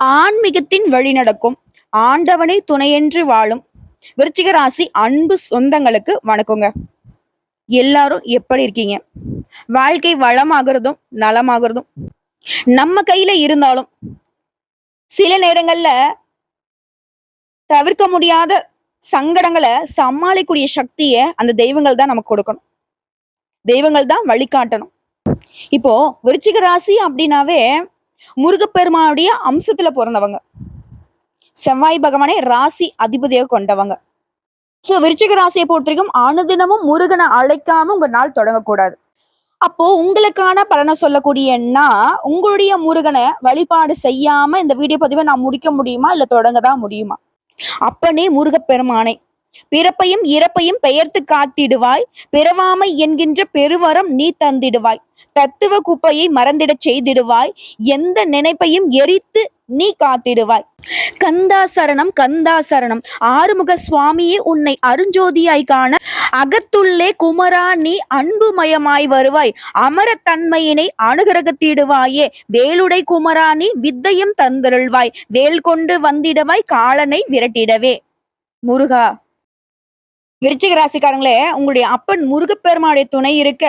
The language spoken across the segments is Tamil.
ஆன்மீகத்தின் வழி நடக்கும். ஆண்டவனை துணையென்று வாழும். விருச்சிக ராசி அன்பு சொந்தங்களுக்கு வணக்கங்க. எல்லாரும் எப்படி இருக்கீங்க? வாழ்க்கை வளமாகிறதும் நலமாகிறதும். நம்ம கையில இருந்தாலும் சில நேரங்கள்ல தவிர்க்க முடியாத சங்கடங்களை சமாளிக்கக்கூடிய சக்தியை அந்த தெய்வங்கள் தான் நமக்கு கொடுக்கணும். தெய்வங்கள் தான் வழிகாட்டணும். இப்போ விருச்சிக ராசி அப்படின்னாவே முருகப்பெருமானுடைய அம்சத்துல பிறந்தவங்க. செவ்வாய் பகவானை ராசி அதிபதியாக கொண்டவங்க. சோ விருச்சிக ராசியை பொறுத்த வரைக்கும் அனுதினமும் முருகனை அழைக்காம உங்க நாள் தொடங்கக்கூடாது. அப்போ உங்களுக்கான பலனை சொல்லக்கூடியன்னா உங்களுடைய முருகனை வழிபாடு செய்யாம இந்த வீடியோ பதிவை நான் முடிக்க முடியுமா? இல்ல தொடங்க தான் முடியுமா? அப்பனே முருகப்பெருமானை. பிறப்பையும் இறப்பையும் பெயர்த்து காத்திடுவாய். பிறவாமை என்கின்ற பெருவரம் நீ தந்திடுவாய். தத்துவ குப்பையை மறந்திடச் செய்திடுவாய். எந்த நினைப்பையும் எரித்து நீ காத்திடுவாய். கந்தா சரணம் கந்தா சரணம். ஆறுமுக சுவாமியே உன்னை அருஞ்சோதியாய் காண அகத்துள்ளே குமரா நீ அன்புமயமாய் வருவாய். அமரத்தன்மையினை அனுகிரகத்திடுவாயே. வேலுடை குமரா நீ வித்தையும் தந்தருள்வாய். வேல் கொண்டு வந்திடவாய் காலனை விரட்டிடவே. முருகா விருச்சிக ராசிக்காரங்களே உங்களுடைய அப்பன் முருகப்பெருமானுடைய துணை இருக்க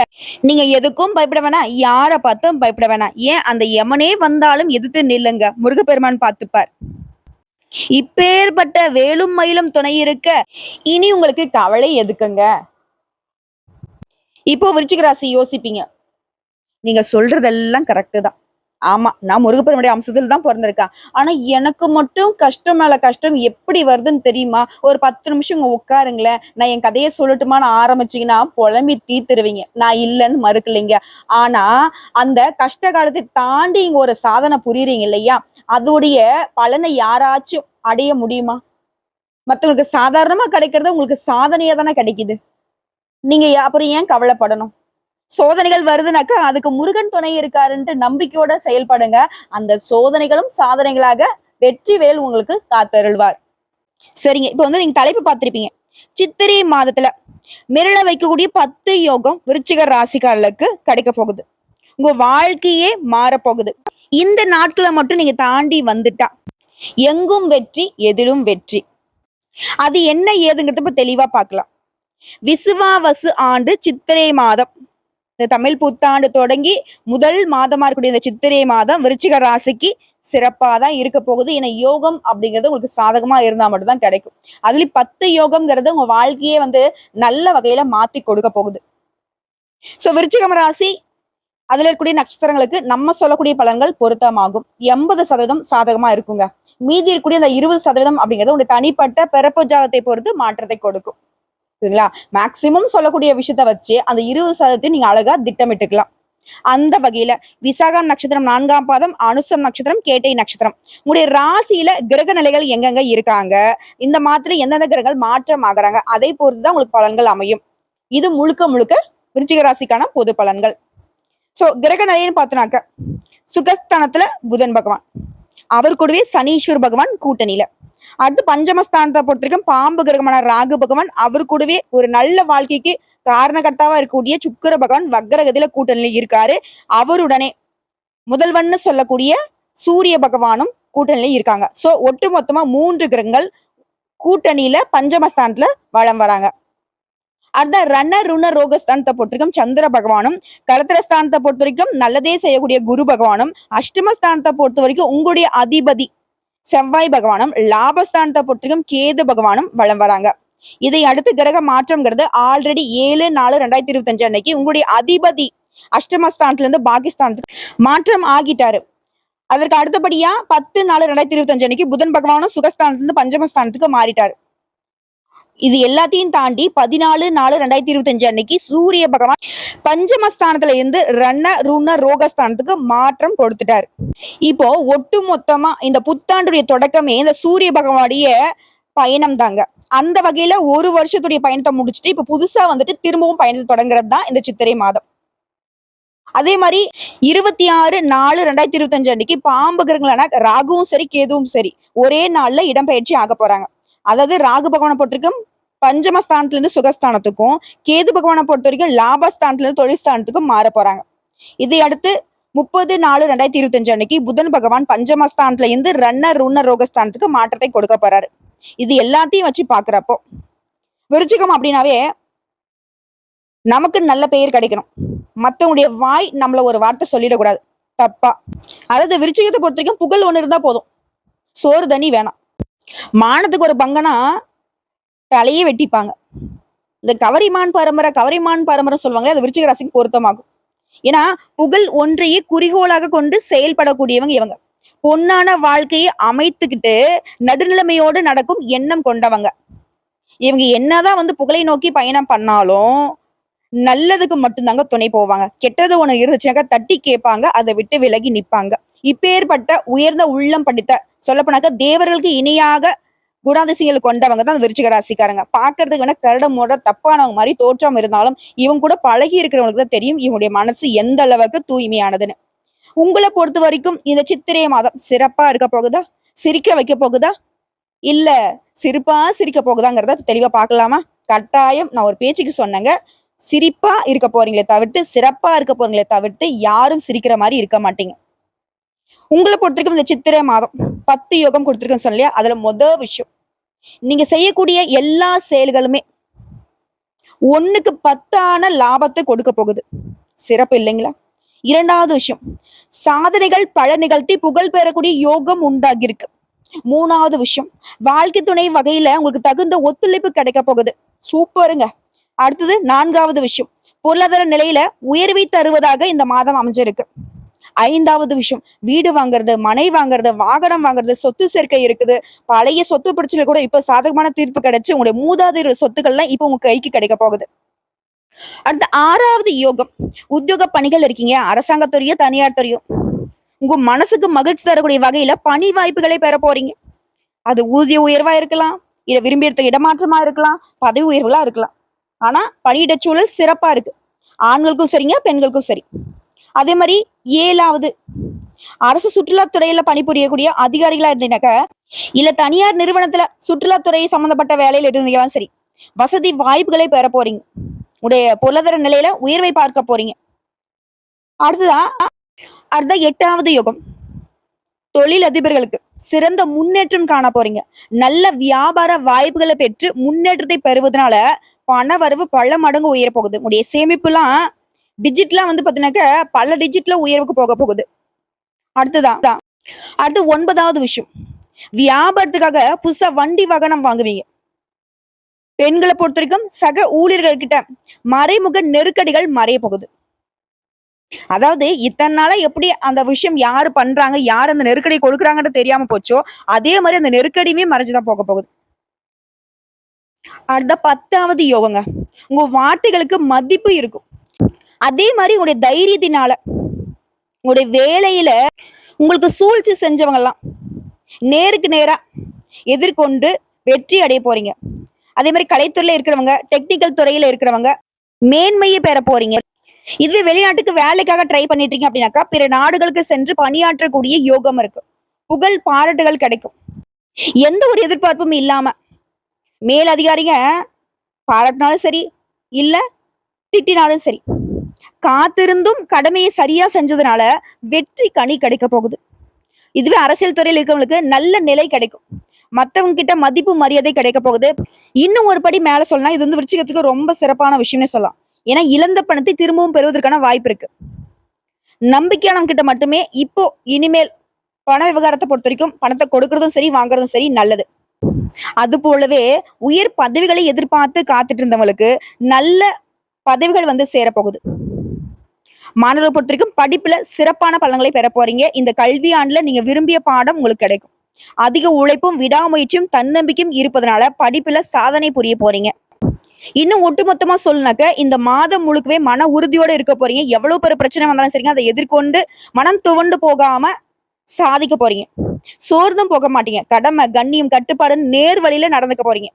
நீங்க எதுக்கும் பயப்பட வேணாம். யாரை பார்த்தும் பயப்பட வேணாம். ஏன் அந்த எமனே வந்தாலும் எதிர்த்து நில்லுங்க. முருகப்பெருமான் பார்த்துப்பார். இப்பேற்பட்ட வேலும் மயிலும் துணை இருக்க இனி உங்களுக்கு கவலை எதுக்குங்க? இப்போ விருச்சிக ராசி யோசிப்பீங்க. நீங்க சொல்றதெல்லாம் கரெக்டு தான். ஆமா நான் முருகப்பெருமுடைய அம்சத்தில் தான் பிறந்திருக்கேன். ஆனா எனக்கு மட்டும் கஷ்டம் மேல கஷ்டம் எப்படி வருதுன்னு தெரியுமா? ஒரு பத்து நிமிஷம் இங்க உட்காருங்களேன். நான் என் கதையை சொல்லட்டுமான்னு ஆரம்பிச்சீங்கன்னா புலம்பி தீத்துருவீங்க. நான் இல்லைன்னு மறுக்கலைங்க. ஆனா அந்த கஷ்ட காலத்தை தாண்டி இங்க ஒரு சாதனை புரியுறீங்க இல்லையா? அதோடைய பலனை யாராச்சும் அடைய முடியுமா? மத்தவங்களுக்கு சாதாரணமா கிடைக்கிறது உங்களுக்கு சாதனையா தானே கிடைக்குது. நீங்க அப்புறம் ஏன் கவலைப்படணும்? சோதனைகள் வருதுனாக்கா அதுக்கு முருகன் துணை இருக்காருன்ட்டு நம்பிக்கையோட செயல்படுங்க. அந்த சோதனைகளும் சாதனைகளாக வெற்றி வேல் உங்களுக்கு காத்தருள்வார். சரிங்க இப்போ வந்து நீங்க தலைப்பு பார்த்திருப்பீங்க. சித்திரை மாதத்துல மிரள வைக்கக்கூடிய பத்து யோகம் விருச்சிக ராசிக்காரர்களுக்கு கிடைக்க போகுது. உங்க வாழ்க்கையே மாறப்போகுது. இந்த நாட்களை மட்டும் நீங்க தாண்டி வந்துட்டா எங்கும் வெற்றி எதிலும் வெற்றி. அது என்ன ஏதுங்கிறத தெளிவா பார்க்கலாம். விசுவாவசு ஆண்டு சித்திரை மாதம். இந்த தமிழ் புத்தாண்டு தொடங்கி முதல் மாதமா இருக்கக்கூடிய இந்த சித்திரை மாதம் விருச்சிக ராசிக்கு சிறப்பாக தான் இருக்க போகுது. ஏன்னா யோகம் அப்படிங்கிறது உங்களுக்கு சாதகமா இருந்தா மட்டும்தான் கிடைக்கும். அதுலயும் பத்து யோகம்ங்கிறது உங்க வாழ்க்கையே வந்து நல்ல வகையில மாத்தி கொடுக்க போகுது. சோ விருச்சிகம் ராசி அதுல இருக்கக்கூடிய நட்சத்திரங்களுக்கு நம்ம சொல்லக்கூடிய பலன்கள் பொருத்தமாகும். எண்பது சதவீதம் சாதகமா இருக்குங்க. மீதி இருக்கக்கூடிய அந்த இருபது சதவீதம் அப்படிங்கிறது உங்களுடைய தனிப்பட்ட பிறப்பு ஜாதத்தை பொறுத்து மாற்றத்தை கொடுக்கும். சரிங்களா மேக்சிமம் சொல்லக்கூடிய விஷயத்த வச்சு அந்த இருபது சதவீதத்தை நீங்க அழகா திட்டமிட்டுக்கலாம். அந்த வகையில விசாகா நட்சத்திரம் நான்காம் பாதம் அனுசம் நட்சத்திரம் கேட்டை நட்சத்திரம். உங்களுடைய ராசியில கிரக நிலைகள் எங்கெங்க இருக்காங்க? இந்த மாதிரி எந்தெந்த கிரகங்கள் மாற்றம் ஆகுறாங்க? அதை பொறுத்து தான் உங்களுக்கு பலன்கள் அமையும். இது முழுக்க முழுக்க விருச்சிக ராசிக்கான பொது பலன்கள். சோ கிரக நிலைன்னு பார்த்தோம்னாக்க சுகஸ்தானத்துல புதன் பகவான். அவர் கூடவே சனீஸ்வர் பகவான் கூட்டணியில. அடுத்து பஞ்சமஸ்தானத்தை பொறுத்த வரைக்கும் பாம்பு கிரகமான ராகு பகவான் அவர் கூடவே ஒரு நல்ல வாழ்க்கைக்கு காரணகர்த்தாவா இருக்கக்கூடிய சுக்கிர பகவான் வக்ரகதியில கூட்டணியில இருக்காரு. அவருடனே முதல்வன்னு சொல்லக்கூடிய சூரிய பகவானும் கூட்டணியில இருக்காங்க. சோ ஒட்டு மொத்தமா மூன்று கிரகங்கள் கூட்டணியில பஞ்சமஸ்தானத்துல வளம் வராங்க. அடுத்த ரண ருண ரோகஸ்தானத்தை பொறுத்திருக்கும் சந்திர பகவானும் கலத்திரஸ்தானத்தை பொறுத்த வரைக்கும் நல்லதே செய்யக்கூடிய குரு பகவானும் அஷ்டமஸ்தானத்தை பொறுத்த வரைக்கும் உங்களுடைய அதிபதி செவ்வாய் பகவானும் லாபஸ்தானத்தை பொறுத்தவரைக்கும் கேது பகவானும் வளம் வராங்க. இதை அடுத்து கிரக மாற்றம்ங்கிறது ஆல்ரெடி ஏழு நாலு ரெண்டாயிரத்தி இருபத்தஞ்சு அன்னைக்கு உங்களுடைய அதிபதி அஷ்டமஸ்தானத்துல இருந்து பாகிஸ்தானத்துக்கு மாற்றம் ஆகிட்டாரு. அதற்கு அடுத்தபடியா பத்து நாலு ரெண்டாயிரத்தி இருபத்தஞ்சு அன்னைக்கு புதன் பகவானும் சுகஸ்தானத்துல இருந்து பஞ்சமஸ்தானத்துக்கு மாறிட்டாரு. இது எல்லாத்தையும் தாண்டி பதினாலு நாலு ரெண்டாயிரத்தி இருபத்தஞ்சு அன்னைக்கு சூரிய பகவான் பஞ்சமஸ்தானத்துல இருந்து ரண ருண ரோகஸ்தானத்துக்கு மாற்றம் கொடுத்துட்டாரு. இப்போ ஒட்டு மொத்தமா இந்த புத்தாண்டுடைய தொடக்கமே இந்த சூரிய பகவானுடைய பயணம் தாங்க அந்த வகையில ஒரு வருஷத்துடைய பயணத்தை முடிச்சுட்டு இப்ப புதுசா வந்துட்டு திரும்பவும் பயணத்தை தொடங்குறது தான் இந்த சித்திரை மாதம். அதே மாதிரி இருபத்தி ஆறு நாலு ரெண்டாயிரத்தி இருபத்தஞ்சு அன்னைக்கு பாம்பு கிரகங்களான ராகுவும் சரி கேதுவும் சரி ஒரே நாள்ல இடம்பெயர்ச்சி ஆக போறாங்க. அதாவது ராகு பகவானை பொறுத்திருக்கும் பஞ்சமஸ்தானத்துல இருந்து சுகஸ்தானத்துக்கும் கேது பகவானை பொறுத்த வரைக்கும் லாபஸ்தானத்துல இருந்து தொழில்ஸ்தானத்துக்கும் மாற போறாங்க. இதை அடுத்து முப்பது நாலு ரெண்டாயிரத்தி இருபத்தஞ்சு அன்னைக்கு புதன் பகவான் பஞ்சமஸ்தானத்துல இருந்து ரன்னர் ருண ரோகஸ்தானத்துக்கு மாற்றத்தை கொடுக்க போறாரு. இது எல்லாத்தையும் வச்சு பாக்குறப்போ விருச்சிகம் அப்படின்னாவே நமக்கு நல்ல பெயர் கிடைக்கணும். மத்தவங்களுடைய வாய் நம்மள ஒரு வார்த்தை சொல்லிடக்கூடாது. தப்பா. அதாவது விருச்சிகத்தை பொறுத்த வரைக்கும் புகழ் ஒண்ணு இருந்தா போதும். சோறு தண்ணி வேணாம். மானத்துக்கு ஒரு பங்கனா தலையே வெட்டிப்பாங்க. இந்த கவரிமான் பரம்பரை கவரிமான் பரம்பரை சொல்லுவாங்களே அது விருச்சிக ராசிக்கு பொருத்தமாகும். ஏன்னா புகழ் ஒன்றையே குறிகோளாக கொண்டு செயல்படக்கூடியவங்க இவங்க. பொன்னான வாழ்க்கையை அமைத்துக்கிட்டு நடுநிலைமையோடு நடக்கும் எண்ணம் கொண்டவங்க. இவங்க என்னதான் வந்து புகழை நோக்கி பயணம் பண்ணாலும் நல்லதுக்கு மட்டும்தாங்க துணை போவாங்க. கெட்டது ஒண்ணு இருந்துச்சுனாக்கா தட்டி கேட்பாங்க அதை விட்டு விலகி நிப்பாங்க. இப்பேற்பட்ட உயர்ந்த உள்ளம் படித்த சொல்லப்போனாக்க தேவர்களுக்கு இணையாக குணாதிசயங்கள் கொண்டவங்க தான் விருச்சிக ராசிக்காரங்க. பாக்குறதுக்கு வேணா கரடமோட தப்பானவங்க மாதிரி தோற்றம் இருந்தாலும் இவங்க கூட பழகி இருக்கிறவங்களுக்கு தான் தெரியும் இவங்களுடைய மனசு எந்த அளவுக்கு தூய்மையானதுன்னு. உங்களை பொறுத்த வரைக்கும் இந்த சித்திரை மாதம் சிறப்பா இருக்க போகுதா? சிரிக்க வைக்க போகுதா? இல்ல சிரிப்பா சிரிக்க போகுதாங்கிறத தெளிவா பார்க்கலாமா? கட்டாயம் நான் ஒரு பேச்சுக்கு சொன்னேங்க. சிரிப்பா இருக்க போறீங்களே தவிர்த்து சிறப்பா இருக்க போறீங்களே தவிர்த்து யாரும் சிரிக்கிற மாதிரி இருக்க மாட்டீங்க. உங்களை பொறுத்த வரைக்கும் இந்த சித்திரை மாதம் பத்து யோகம் கொடுத்துருக்கேன்னு சொன்னலையா அதுல முதல் விஷயம். நீங்க செய்யக்கூடிய எல்லா செயல்களுமே ஒண்ணுக்கு பத்தான லாபத்தை கொடுக்க போகுது. சிறப்பு இல்லைங்களா? இரண்டாவது விஷயம் சாதனைகள் பல நிகழ்த்தி புகழ் பெறக்கூடிய யோகம் உண்டாகியிருக்கு. மூணாவது விஷயம் வாழ்க்கை துணை வகையில உங்களுக்கு தகுந்த ஒத்துழைப்பு கிடைக்க போகுது. சூப்பருங்க. அடுத்தது நான்காவது விஷயம் பொருளாதார நிலையில உயர்வை தருவதாக இந்த மாதம் அமைஞ்சிருக்கு. ஐந்தாவது விஷயம். வீடு வாங்குறது மனை வாங்குறது வாகனம் வாங்குறது சொத்து சேர்க்கை இருக்குது. பழைய சொத்து பிரச்சனை கூட இப்ப சாதகமான தீர்ப்பு கிடைச்சு உங்களுடைய மூதாதையர் சொத்துக்கள்லாம் இப்ப உங்க கைக்கு கிடைக்க போகுது. அடுத்த ஆறாவது யோகம். உத்தியோக பணிகள் இருக்கீங்க. அரசாங்கத்துறையோ தனியார் துறையோ. உங்க மனசுக்கு மகிழ்ச்சி தரக்கூடிய வகையில பணி வாய்ப்புகளை பெற போறீங்க. அது ஊதிய உயர்வா இருக்கலாம். இதை விரும்பி எடுத்த இடமாற்றமா இருக்கலாம். பதவி உயர்வுகளா இருக்கலாம். ஆனா பணியிட சூழல் சிறப்பா இருக்கு. ஆண்களுக்கும் சரிங்க பெண்களுக்கும் சரி. அதே மாதிரி ஏழாவது. அரசு சுற்றுலாத்துறையில பணிபுரியக்கூடிய அதிகாரிகளா இருந்தீங்கன்னாக்க இல்ல தனியார் நிறுவனத்துல சுற்றுலாத்துறை சம்பந்தப்பட்ட வேலையில இருந்தீங்களாம் சரி வசதி வாய்ப்புகளை பெற போறீங்க. உடைய பொருளாதார நிலையில உயர்வை பார்க்க போறீங்க. அடுத்ததான் அடுத்த எட்டாவது யுகம். தொழில் அதிபர்களுக்கு சிறந்த முன்னேற்றம் காண போறீங்க. நல்ல வியாபார வாய்ப்புகளை பெற்று முன்னேற்றத்தை பெறுவதனால பண வரவு பல மடங்கு உயர போகுது. உடைய சேமிப்புலாம் டிஜிட்லாம் வந்து பார்த்தீங்கன்னாக்க பல டிஜிட்ல உயர்வுக்கு போக போகுது. அடுத்ததான் தான். அடுத்து ஒன்பதாவது விஷயம். வியாபாரத்துக்காக புதுசா வண்டி வாகனம் வாங்குவீங்க. பெண்களை பொறுத்த வரைக்கும் சக ஊழியர்கள் கிட்ட மறைமுக நெருக்கடிகள் மறைய போகுது. அதாவது இத்தனை நாளா எப்படி அந்த விஷயம் யாரு பண்றாங்க யார் அந்த நெருக்கடி கொடுக்குறாங்கன்னு தெரியாம போச்சோ அதே மாதிரி அந்த நெருக்கடியுமே மறைஞ்சுதான் போக போகுது. அடுத்த பத்தாவது யோகங்க. உங்க வார்த்தைகளுக்கு மதிப்பு இருக்கும். அதே மாதிரி உங்களுடைய தைரியத்தினால உங்களுடைய வேலையில உங்களுக்கு சூழ்ச்சி செஞ்சவங்கலாம். நேருக்கு நேரா எதிர்கொண்டு வெற்றி அடைய போறீங்க. அதே மாதிரி கலைத்துறையில இருக்கிறவங்க டெக்னிக்கல் துறையில இருக்கிறவங்க மேன்மையை பெற போறீங்க. இதுவே வெளிநாட்டுக்கு வேலைக்காக ட்ரை பண்ணிட்டு இருக்கீங்க அப்படின்னாக்கா பிற நாடுகளுக்கு சென்று பணியாற்றக்கூடிய யோகம் இருக்கு. புகழ் பாராட்டுகள் கிடைக்கும். எந்த ஒரு எதிர்பார்ப்பும் இல்லாம மேல் அதிகாரிங்க பாராட்டினாலும் சரி இல்ல திட்டினாலும் சரி காத்திருந்தும் கடமையை சரியா செஞ்சதுனால வெற்றி கனி கிடைக்க போகுது. இதுவே அரசியல் துறையில் இருக்கிறவங்களுக்கு நல்ல நிலை கிடைக்கும். மற்றவங்க கிட்ட மதிப்பு மரியாதை கிடைக்க போகுது. இன்னும் ஒரு படி மேல சொல்லலாம் இது வந்து விருச்சிகத்துக்கு ரொம்ப சிறப்பான விஷயம்னு சொல்லலாம். ஏன்னா இழந்த பணத்தை திரும்பவும் பெறுவதற்கான வாய்ப்பு இருக்கு. நம்பிக்கையானவங்க கிட்ட மட்டுமே இப்போ இனிமேல் பண விவகாரத்தை பொறுத்த வரைக்கும் பணத்தை கொடுக்கறதும் சரி வாங்குறதும் சரி நல்லது. அது போலவே உயர் பதவிகளை எதிர்பார்த்து காத்துட்டு இருந்தவங்களுக்கு நல்ல பதவிகள் வந்து சேரப்போகுது மாணவர்களை பொறுத்த வரைக்கும் படிப்புல சிறப்பான பலன்களை பெற போறீங்க. இந்த கல்வி ஆண்டுல நீங்க விரும்பிய பாடம் உங்களுக்கு கிடைக்கும். அதிக உழைப்பும் விடாமுயற்சியும் தன்னம்பிக்கையும் இருப்பதனால படிப்புல சாதனை புரிய போறீங்க. இன்னும் ஒட்டுமொத்தமா சொல்லுனாக்க இந்த மாதம் முழுக்கவே மன உறுதியோட இருக்க போறீங்க. எவ்வளவு பெரிய பிரச்சனை வந்தாலும் சரிங்க. அதை எதிர்கொண்டு மனம் துவண்டு போகாம சாதிக்க போறீங்க. சோர்ந்தும் போக மாட்டீங்க. கடமை கண்ணியம் கட்டுப்பாடு நேர் வழியில நடந்துக்க போறீங்க.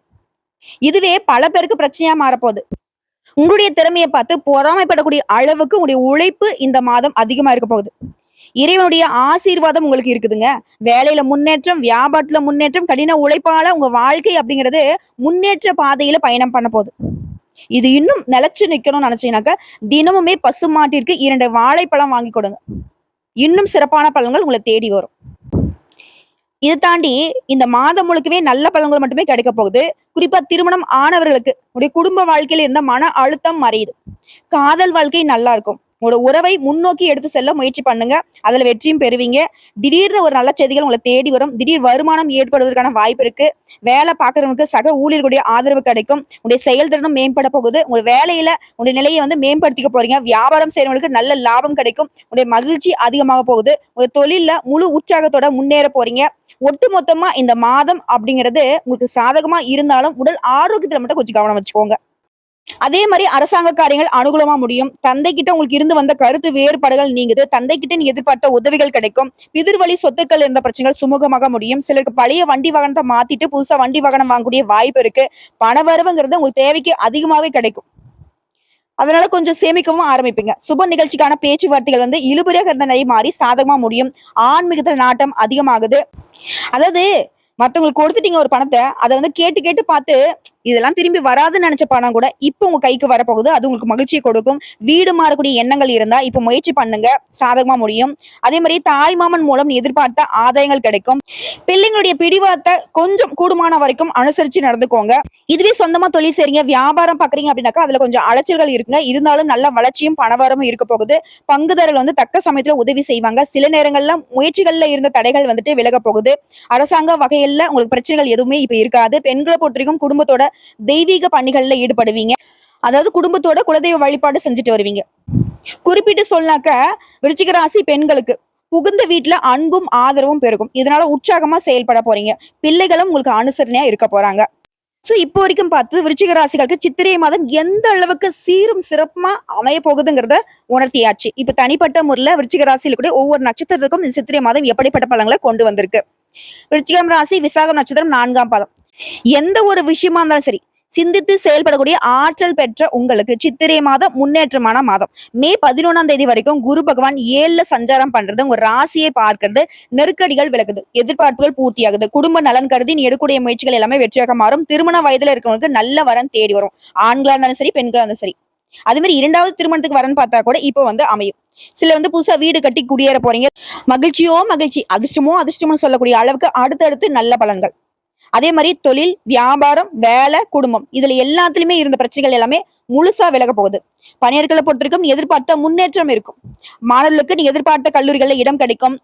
இதுவே பல பேருக்கு பிரச்சனையா மாறப்போகுது உங்களுடைய திறமையை பார்த்து பொறாமைப்படக்கூடிய அளவுக்கு உங்களுடைய உழைப்பு இந்த மாதம் அதிகமா இருக்க போகுது. இறைவனுடைய ஆசீர்வாதம் உங்களுக்கு இருக்குதுங்க. வேலையில முன்னேற்றம் வியாபாரத்துல முன்னேற்றம் கடின உழைப்பால உங்க வாழ்க்கை அப்படிங்கிறது முன்னேற்ற பாதையில பயணம் பண்ண போகுது. இது இன்னும் நிலைச்சு நிக்கணும்னு நினைச்சீங்கன்னாக்க தினமுமே பசுமாட்டிற்கு இரண்டு வாழைப்பழம் வாங்கி கொடுங்க. இன்னும் சிறப்பான பழங்கள் உங்களை தேடி வரும். இது தாண்டி இந்த மாதம் முழுக்கவே நல்ல பலன்கள் மட்டுமே கிடைக்க போகுது. குறிப்பா திருமணம் ஆனவர்களுக்கு உடைய குடும்ப வாழ்க்கையில இருந்த மன அழுத்தம் மறையுது காதல் வாழ்க்கை நல்லா இருக்கும். உங்களோட உறவை முன்னோக்கி எடுத்து செல்ல முயற்சி பண்ணுங்க. அதுல வெற்றியும் பெறுவீங்க. திடீர்னு ஒரு நல்ல செய்திகள் உங்களை தேடி வரும். திடீர் வருமானம் ஏற்படுவதற்கான வாய்ப்பு இருக்கு. வேலை பார்க்கறவங்களுக்கு சக ஊழியர்களுடைய ஆதரவு கிடைக்கும். உங்களுடைய செயல்திறனும் மேம்பட போகுது. உங்க வேலையில உங்களுடைய நிலையை வந்து மேம்படுத்திக்க போறீங்க. வியாபாரம் செய்யறவங்களுக்கு நல்ல லாபம் கிடைக்கும். உங்களுடைய மகிழ்ச்சி அதிகமாக போகுது. உங்க தொழில முழு உற்சாகத்தோட முன்னேற போறீங்க. ஒட்டு மொத்தமா இந்த மாதம் அப்படிங்கிறது உங்களுக்கு சாதகமா இருந்தாலும் உடல் ஆரோக்கியத்துல மட்டும் கொஞ்சம் கவனம் வச்சுக்கோங்க. அதே மாதிரி அரசாங்க காரியங்கள் அனுகூலமா முடியும். தந்தை கிட்ட உங்களுக்கு இருந்து வந்த கருத்து வேறுபாடுகள் நீங்குது. தந்தை கிட்ட எதிர்பார்த்த உதவிகள் கிடைக்கும். பிதிர்வழி சொத்துக்கள் இருந்த பிரச்சனைகள் சுமூகமாக முடியும். சிலருக்கு பழைய வண்டி வாகனத்தை மாத்திட்டு புதுசா வண்டி வாகனம் வாங்கக்கூடிய வாய்ப்பு இருக்கு. பண வருவங்கிறது உங்களுக்கு தேவைக்கு அதிகமாவே கிடைக்கும். அதனால கொஞ்சம் சேமிக்கவும் ஆரம்பிப்பீங்க. சுப நிகழ்ச்சிக்கான பேச்சுவார்த்தைகள் வந்து இழுபறியாக இருந்த நிலை மாறி சாதகமா முடியும். ஆன்மீகத்துல நாட்டம் அதிகமாகுது. அதாவது மற்றவங்களுக்கு கொடுத்துட்டீங்க ஒரு பணத்தை அதை வந்து கேட்டு கேட்டு பார்த்து இதெல்லாம் திரும்பி வராதுன்னு நினைச்ச பணம் கூட இப்போ உங்க கைக்கு வரப்போகுது. அது உங்களுக்கு மகிழ்ச்சியை கொடுக்கும். வீடு மாறக்கூடிய எண்ணங்கள் இருந்தா இப்போ முயற்சி பண்ணுங்க. சாதகமா முடியும். அதே மாதிரி தாய் மாமன் மூலம் எதிர்பார்த்த ஆதாயங்கள் கிடைக்கும். பிள்ளைங்களுடைய பிடிவாதத்தை கொஞ்சம் கூடுமான வரைக்கும் அனுசரிச்சு நடந்துக்கோங்க. இதுவே சொந்தமா தொழில் செய்றீங்க வியாபாரம் பாக்குறீங்க அப்படின்னாக்கா அதுல கொஞ்சம் அலைச்சல்கள் இருக்குங்க. இருந்தாலும் நல்ல வளர்ச்சியும் பணவரமும் இருக்க போகுது. பங்குதாரர்கள் வந்து தக்க சமயத்துல உதவி செய்வாங்க. சில நேரங்கள்ல முயற்சிகள்ல இருந்த தடைகள் வந்துட்டு விலக போகுது. அரசாங்க வகையில உங்களுக்கு பிரச்சனைகள் எதுவுமே இப்ப இருக்காது. பெண்களை பொறுத்த வரைக்கும் குடும்பத்தோட தெய்வீக பணிகள்ல ஈடுபடுவீங்க. அதாவது குடும்பத்தோட குலதெய்வ வழிபாடு செஞ்சுட்டு வருவீங்க. குறிப்பிட்டு சொன்னாக்க விருச்சிக ராசி பெண்களுக்கு புகுந்த வீட்டுல அன்பும் ஆதரவும் பெருகும். இதனால உற்சாகமா செயல்பட போறீங்க. பிள்ளைகளும் உங்களுக்கு அனுசரணையா இருக்க போறாங்க. சோ இப்போ வரைக்கும் பார்த்து விருச்சிக ராசிகளுக்கு சித்திரை மாதம் எந்த அளவுக்கு சீரும் சிறப்புமா அமைய போகுதுங்கிறத உணர்த்தியாச்சு. இப்ப தனிப்பட்ட முறையில விருச்சிக ராசியில் கூட ஒவ்வொரு நட்சத்திரத்துக்கும் இந்த சித்திரை மாதம் எப்படிப்பட்ட பலங்களை கொண்டு வந்திருக்கு. விருச்சிகம் ராசி விசாகம் நட்சத்திரம் நான்காம் பாதம். எந்த ஒரு விஷயமா இருந்தாலும் சரி சிந்தித்து செயல்படக்கூடிய ஆற்றல் பெற்ற உங்களுக்கு சித்திரை மாதம் முன்னேற்றமான மாதம். மே பதினொன்னாம் தேதி வரைக்கும் குரு பகவான் ஏழுல சஞ்சாரம் பண்றது உங்க ராசியை பார்க்கறது நெருக்கடிகள் விலகுது எதிர்பார்ப்புகள் பூர்த்தியாகுது குடும்ப நலன் கருதி நீ எடுக்கக்கூடிய முயற்சிகள் எல்லாமே வெற்றியாக மாறும். திருமண வயதுல இருக்கிறவங்களுக்கு நல்ல வரன் தேடி வரும். ஆண்களா இருந்தாலும் சரி பெண்களா இருந்தாலும் சரி. அதே மாதிரி இரண்டாவது திருமணத்துக்கு வரன்னு பார்த்தா கூட இப்போ வந்து அமையும். சில வந்து புதுசா வீடு கட்டி குடியேற போறீங்க. மகிழ்ச்சியோ மகிழ்ச்சி அதிர்ஷ்டமோ அதிர்ஷ்டமோ சொல்லக்கூடிய அளவுக்கு அடுத்தடுத்து நல்ல பலன்கள். அதே மாதிரி தொழில் வியாபாரம் வேலை குடும்பம். இதுல எல்லாத்துலயுமே இருந்த பிரச்சனைகள் எல்லாமே முழுசா விலக போகுது. பணியர்களை பொறுத்திருக்கும் எதிர்பார்த்த முன்னேற்றம் இருக்கும். மாணவர்களுக்கு நீ எதிர்பார்த்த கல்லூரிகள்ல இடம் கிடைக்கும்.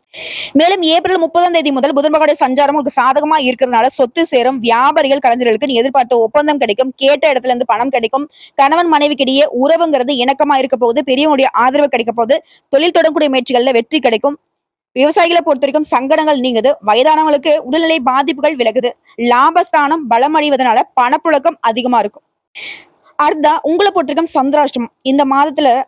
மேலும் ஏப்ரல் முப்பதாம் தேதி முதல் புதன் பகவானுடைய சஞ்சாரம் உங்களுக்கு சாதகமா இருக்கிறதுனால சொத்து சேரும் வியாபாரிகள் கலைஞர்களுக்கு நீ எதிர்பார்த்த ஒப்பந்தம் கிடைக்கும் கேட்ட இடத்துல இருந்து பணம் கிடைக்கும் கணவன் மனைவிக்கிடையே உறவுங்கிறது இணக்கமா இருக்க போகுது பெரியவங்களுடைய ஆதரவு கிடைக்க போகுது தொழில் தொடங்கக்கூடிய முயற்சிகள்ல வெற்றி கிடைக்கும். விவசாயிகளை பொறுத்த வரைக்கும் சங்கடங்கள் நீங்குது. வயதானவங்களுக்கு உடல்நிலை பாதிப்புகள் விலகுது. லாபஸ்தானம் பலமடைவதனால பணப்புழக்கம் அதிகமா இருக்கும். அடுத்தா உங்களை பொறுத்த வரைக்கும் சந்திராஷ்டமம். இந்த மாதத்துல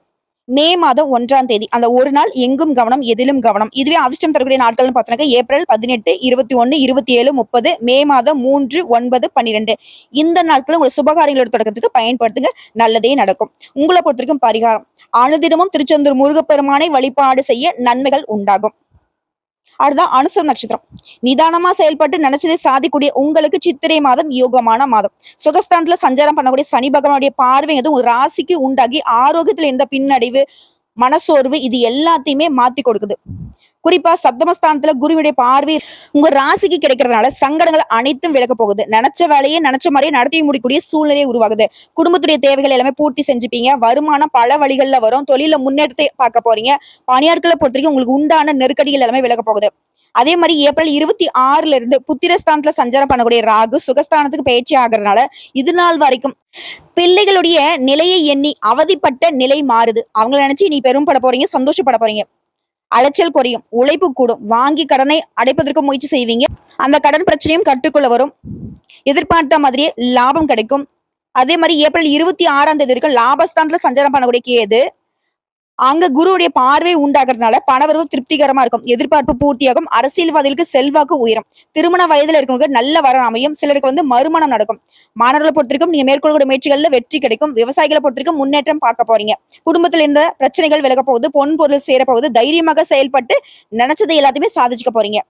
மே மாதம் ஒன்றாம் தேதி. அந்த ஒரு நாள் எங்கும் கவனம் எதிலும் கவனம். இதுவே அதிர்ஷ்டம் தரக்கூடிய நாட்கள்னு பார்த்தோன்னாக்க ஏப்ரல் பதினெட்டு இருபத்தி ஒன்னு இருபத்தி ஏழு முப்பது மே மாதம் மூன்று ஒன்பது பன்னிரெண்டு. இந்த நாட்கள் உங்களை சுபகாரியங்களோட தொடக்கத்துக்கு பயன்படுத்துங்க. நல்லதே நடக்கும். உங்களை பொறுத்த வரைக்கும் பரிகாரம். அனுதினமும் திருச்செந்தூர் முருகப்பெருமானை வழிபாடு செய்ய நன்மைகள் உண்டாகும். அடுத்ததான் அனுசம் நட்சத்திரம். நிதானமா செயல்பட்டு நினைச்சதை சாதிக்கூடிய உங்களுக்கு சித்திரை மாதம் யோகமான மாதம். சுகஸ்தானத்துல சஞ்சாரம் பண்ணக்கூடிய சனி பகவானுடைய பார்வை வந்து ராசிக்கு உண்டாகி ஆரோக்கியத்துல இருந்த பின்னடைவு மனசோர்வு இது எல்லாத்தையுமே மாத்தி கொடுக்குது. குறிப்பா சப்தமஸ்தானத்துல குருவினுடைய பார்வை உங்க ராசிக்கு கிடைக்கிறதுனால சங்கடங்கள் அனைத்தும் விலக போகுது. நினைச்ச வேலையை நினைச்ச மாதிரியே நடத்தி முடிக்கக்கூடிய சூழ்நிலையை உருவாகுது. குடும்பத்துடைய தேவைகள் எல்லாமே பூர்த்தி செஞ்சுப்பீங்க. வருமானம் பல வழிகள்ல வரும். தொழில முன்னேற்றத்தை பார்க்க போறீங்க. பணியாட்களை பொறுத்த வரைக்கும் உங்களுக்கு உண்டான நெருக்கடிகள் எல்லாமே விலக போகுது. அதே மாதிரி ஏப்ரல் இருபத்தி ஆறுல இருந்து புத்திரஸ்தானத்துல சஞ்சாரம் பண்ணக்கூடிய ராகு சுகஸ்தானத்துக்கு பயிற்சி ஆகுறதுனால இது நாள் வரைக்கும் பிள்ளைகளுடைய நிலையை எண்ணி அவதிப்பட்ட நிலை மாறுது. அவங்கள நினைச்சு நீ பெரும்பட போறீங்க சந்தோஷப்பட போறீங்க. அலைச்சல் குறையும் உழைப்பு கூடும். வாங்கி கடனை அடைப்பதற்கு முயற்சி செய்வீங்க. அந்த கடன் பிரச்சனையும் கட்டுக்குள்ள வரும். எதிர்பார்த்த மாதிரியே லாபம் கிடைக்கும். அதே மாதிரி ஏப்ரல் இருபத்தி ஆறாம் தேதி வரைக்கும் லாபஸ்தானத்துல சஞ்சாரம் பண்ணக்கூடிய கேது அங்க குருவுடைய பார்வை உண்டாகிறதுனால பணவரவு திருப்திகரமா இருக்கும். எதிர்பார்ப்பு பூர்த்தியாகும். அரசியல்வாதிகளுக்கு செல்வாக்கு உயரும். திருமண வயதுல இருக்கவங்க நல்ல வர அமையும். சிலருக்கு வந்து மறுமணம் நடக்கும். மாணவர்களை பொறுத்திருக்கும் நீங்க மேற்கொள்ளக்கூடிய முயற்சிகள்ல வெற்றி கிடைக்கும். விவசாயிகளை பொறுத்திருக்கும் முன்னேற்றம் பார்க்க போறீங்க. குடும்பத்துல இருந்த பிரச்சனைகள் விலக போகுது. பொன் பொருள் சேர போகுது. தைரியமாக செயல்பட்டு நினைச்சதை எல்லாத்தையுமே சாதிச்சுக்க போறீங்க.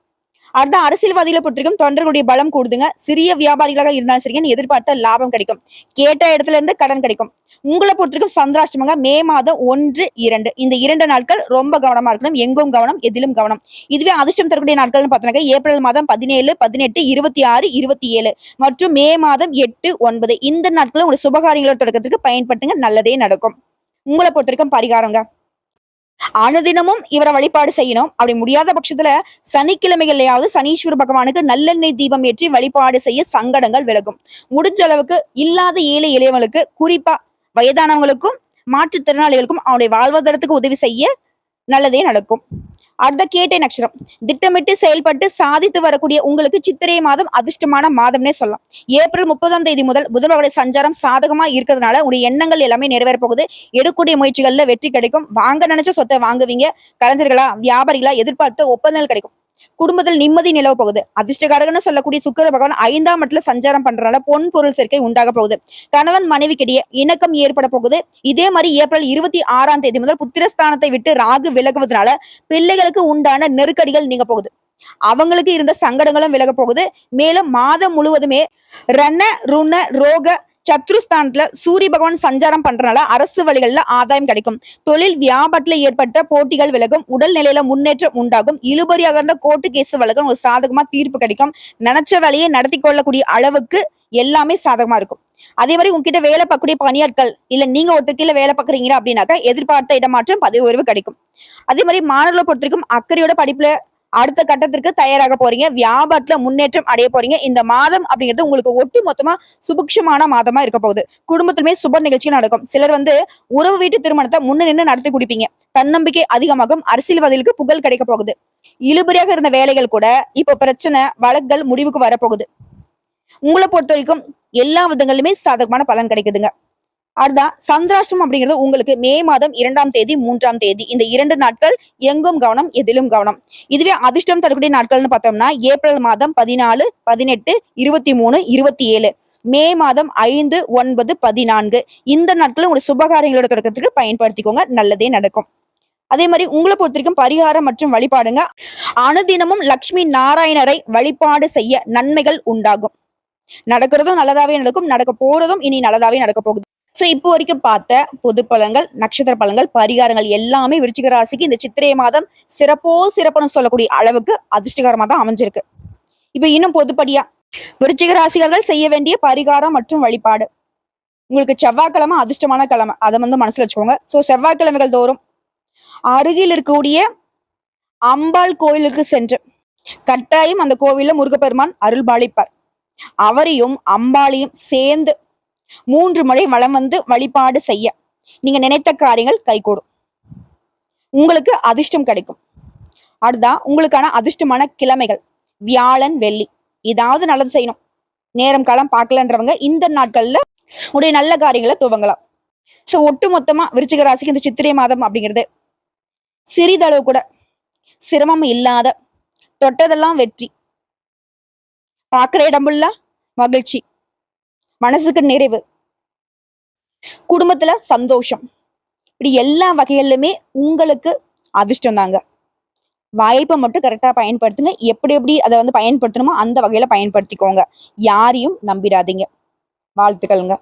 அடுத்த அரசியல்வாதிகளை பொறுத்திருக்கும் தொண்டர்களுடைய பலம் கூடுதுங்க. சிறிய வியாபாரிகளாக இருந்தாலும் சரிங்க எதிர்பார்த்த லாபம் கிடைக்கும். கேட்ட இடத்துல இருந்து கடன் கிடைக்கும். உங்களை பொறுத்திருக்கும் சந்திராஷ்டமங்க மே மாதம் ஒன்று இரண்டு. இந்த இரண்டு நாட்கள் ரொம்ப கவனமா இருக்கணும். எங்கும் கவனம் எதிலும் கவனம். இதுவே அதிர்ஷ்டம் தரக்கூடிய நாட்கள்னு பார்த்தோம்னாக்க ஏப்ரல் மாதம் பதினேழு பதினெட்டு இருபத்தி ஆறு இருபத்தி ஏழு மற்றும் மே மாதம் எட்டு ஒன்பது. இந்த நாட்களும் உங்களுடைய சுபகாரியங்களோட தொடக்கத்துக்கு பயன்படுத்துங்க. நல்லதே நடக்கும். உங்களை பொறுத்திருக்கும் பரிகாரங்க. அனுதினமும் இவரை வழிபாடு செய்யணும். அப்படி முடியாத பட்சத்துல சனிக்கிழமைகள்லயாவது சனீஸ்வர பகவானுக்கு நல்லெண்ணெய் தீபம் ஏற்றி வழிபாடு செய்ய சங்கடங்கள் விலகும். முடிஞ்ச அளவுக்கு இல்லாத ஏழை எளியவங்களுக்கு குறிப்பா வயதானவங்களுக்கும் மாற்றுத்திறனாளிகளுக்கும் அவனுடைய வாழ்வாதாரத்துக்கு உதவி செய்ய நல்லதே நடக்கும். அடுத்த கேட்டை நட்சத்திரம் திட்டமிட்டு செயல்பட்டு சாதித்து வரக்கூடிய உங்களுக்கு சித்திரை மாதம் அதிர்ஷ்டமான மாதம்னே சொல்லலாம். ஏப்ரல் முப்பதாம் தேதி முதல் புதனுடைய சஞ்சாரம் சாதகமா இருக்கிறதுனால உடைய எண்ணங்கள் எல்லாமே நிறைவேற போகுது. எடுக்கக்கூடிய முயற்சிகள்ல வெற்றி கிடைக்கும். வாங்க நினைச்ச சொத்தை வாங்குவீங்க. கலைஞர்களா வியாபாரிகளா எதிர்பார்த்த ஒப்பந்தங்கள் கிடைக்கும். குடும்பத்தில் நிம்மதி நிலவ போகுது. அதிர்ஷ்டகாரகன்னு சொல்லக்கூடிய சுக்கர பகவான் ஐந்தாம் இடத்துல சஞ்சாரம் பண்றதால பொன் பொருள் சேர்க்கை உண்டாக போகுது. கணவன் மனைவிக்கிடையே இணக்கம் ஏற்பட போகுது. இதே மாதிரி ஏப்ரல் இருபத்தி ஆறாம் தேதி முதல் புத்திரஸ்தானத்தை விட்டு ராகு விலகுவதனால பிள்ளைகளுக்கு உண்டான நெருக்கடிகள் நீங்க போகுது. அவங்களுக்கு இருந்த சங்கடங்களும் விலக போகுது. மேலும் மாதம் முழுவதுமே ரண ருண ரோக சத்ருஸ்தானத்துல சூரிய பகவான் சஞ்சாரம் பண்றதுனால அரசு வழிகள்ல ஆதாயம் கிடைக்கும். தொழில் வியாபாரத்துல ஏற்பட்ட போட்டிகள் விலகும். உடல் நிலையில முன்னேற்றம் உண்டாகும். இழுபறியாக இருந்த கோர்ட்டு கேஸ் வழக்கம் ஒரு சாதகமா தீர்ப்பு கிடைக்கும். நினைச்ச வேலையை நடத்தி கொள்ளக்கூடிய அளவுக்கு எல்லாமே சாதகமா இருக்கும். அதே மாதிரி உங்ககிட்ட வேலை பார்க்கக்கூடிய பணியாட்கள் இல்ல நீங்க ஒருத்தர் கீழே வேலை பார்க்குறீங்களா அப்படின்னாக்கா எதிர்பார்த்த இடமாற்றம் பதவி உயர்வு கிடைக்கும். அதே மாதிரி மாணவர்களை பொறுத்த வரைக்கும் அக்கறையோட படிப்புல அடுத்த கட்டத்திற்கு தயாராக போறீங்க. வியாபாரத்துல முன்னேற்றம் அடைய போறீங்க. இந்த மாதம் அப்படிங்கிறது உங்களுக்கு ஒட்டு மொத்தமா சுபிக்ஷமான மாதமா இருக்க போகுது. குடும்பத்திலுமே சுப நிகழ்ச்சி நடக்கும். சிலர் வந்து உறவு வீட்டு திருமணத்தை முன்ன நின்று நடத்தி குடிப்பீங்க. தன்னம்பிக்கை அதிகமாகும். அரசியல்வாதிகளுக்கு புகழ் கிடைக்க போகுது. இழுபறியாக இருந்த வேலைகள் கூட இப்ப பிரச்சனை வழக்குகள் முடிவுக்கு வரப்போகுது. உங்களை பொறுத்த வரைக்கும் எல்லா விதங்களிலுமே சாதகமான பலன் கிடைக்குதுங்க. அடுத்தா சந்திராஷ்டம் அப்படிங்கிறது உங்களுக்கு மே மாதம் இரண்டாம் தேதி மூன்றாம் தேதி. இந்த இரண்டு நாட்கள் எங்கும் கவனம் எதிலும் கவனம். இதுவே அதிர்ஷ்டம் தரக்கூடிய நாட்கள்னு பார்த்தோம்னா ஏப்ரல் மாதம் பதினாலு பதினெட்டு இருபத்தி மூணு இருபத்தி ஏழு மே மாதம் ஐந்து ஒன்பது பதினான்கு. இந்த நாட்களும் உங்களுடைய சுபகாரியங்களோட தொடக்கத்துக்கு பயன்படுத்திக்கோங்க. நல்லதே நடக்கும். அதே மாதிரி உங்களை பொறுத்த வரைக்கும் பரிகாரம் மற்றும் வழிபாடுங்க. அனுதினமும் லக்ஷ்மி நாராயணரை வழிபாடு செய்ய நன்மைகள் உண்டாகும். நடக்கிறதும் நல்லதாவே நடக்கும். நடக்க போறதும் இனி நல்லதாவே நடக்க போகுது. ஸோ இப்போ வரைக்கும் பார்த்த பொது பலன்கள் நட்சத்திர பலன்கள் பரிகாரங்கள் எல்லாமே விருச்சிக ராசிக்கு இந்த சித்திரை மாதம் சிறப்போ சிறப்புன்னு சொல்லக்கூடிய அளவுக்கு அதிர்ஷ்டகரமாக தான் அமைஞ்சிருக்கு. இப்போ இன்னும் பொதுப்படியா விருச்சிக ராசிகர்கள் செய்ய வேண்டிய பரிகாரம் மற்றும் வழிபாடு. உங்களுக்கு செவ்வாய்க்கிழமை அதிர்ஷ்டமான கிழமை அதை வந்து மனசுல வச்சுக்கோங்க. ஸோ செவ்வாய்க்கிழமைகள் தோறும் அருகில் இருக்கக்கூடிய அம்பாள் கோயிலுக்கு சென்று கட்டாயம் அந்த கோவில்ல முருகப்பெருமான் அருள் பாலிப்பார் அவரையும் அம்பாளையும் சேர்ந்து மூன்று முறை வளம் வந்து வழிபாடு செய்ய. நீங்க நினைத்த காரியங்கள் கைகூடும். உங்களுக்கு அதிர்ஷ்டம் கிடைக்கும். அடுத்தா உங்களுக்கான அதிர்ஷ்டமான கிழமைகள். வியாழன் வெள்ளி. ஏதாவது நல்லது செய்யணும். நேரம் காலம் பார்க்கலன்றவங்க இந்த நாட்கள்ல உடைய நல்ல காரியங்களை துவங்கலாம். சோ ஒட்டு மொத்தமா விருச்சிக ராசிக்கு இந்த சித்திரை மாதம் அப்படிங்கிறது சிறிதளவு கூட சிரமம் இல்லாத தொட்டதெல்லாம் வெற்றி. பார்க்குற இடமுள்ள மகிழ்ச்சி. மனசுக்கு நிறைவு. குடும்பத்துல சந்தோஷம். இப்படி எல்லா வகையிலுமே உங்களுக்கு அதிர்ஷ்டம் தாங்க. வாய்ப்பை மட்டும் கரெக்டாக பயன்படுத்துங்க. எப்படி எப்படி அதை வந்து பயன்படுத்தணுமோ அந்த வகையில் பயன்படுத்திக்கோங்க. யாரையும் நம்பிடாதீங்க. வாழ்த்துக்கள்ங்க.